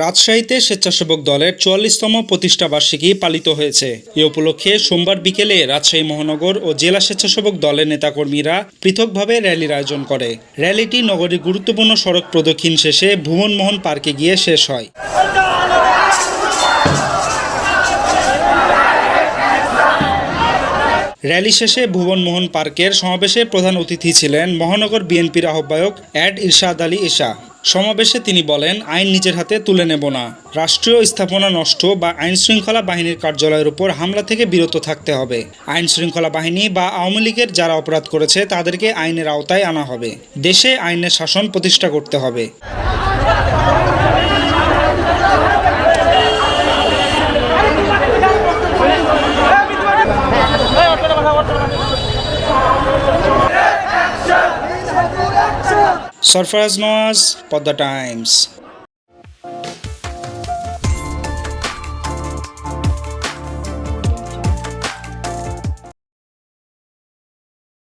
রাজশাহীতে স্বেচ্ছাসেবক দলের চুয়াল্লিশতম প্রতিষ্ঠা বার্ষিকী পালিত হয়েছে। এ উপলক্ষে সোমবার বিকেলে রাজশাহী মহানগর ও জেলা স্বেচ্ছাসেবক দলের নেতাকর্মীরা পৃথকভাবে র্যালির আয়োজন করে। র্যালিটি নগরীর গুরুত্বপূর্ণ সড়ক প্রদক্ষিণ শেষে ভুবনমোহন পার্কে গিয়ে শেষ হয়। র্যালি শেষে ভুবনমোহন পার্কের সমাবেশে প্রধান অতিথি ছিলেন মহানগর বিএনপির আহ্বায়ক অ্যাড ইরশাদ আলী ইশা সমাবেশে তিনি বলেন, আইন নিজের হাতে তুলে নেব না। রাষ্ট্রীয় স্থাপনা নষ্ট বা আইন শৃঙ্খলা বাহিনীর কার্যালয়ের উপর হামলা থেকে বিরত থাকতে হবে। আইন শৃঙ্খলা বাহিনী বা আওয়ামী লীগের যারা অপরাধ করেছে, তাদেরকে আইনের আওতায় আনা হবে। দেশে আইনের শাসন প্রতিষ্ঠা করতে হবে। সরফরাজ নওয়াজ পদ্মা টাইমস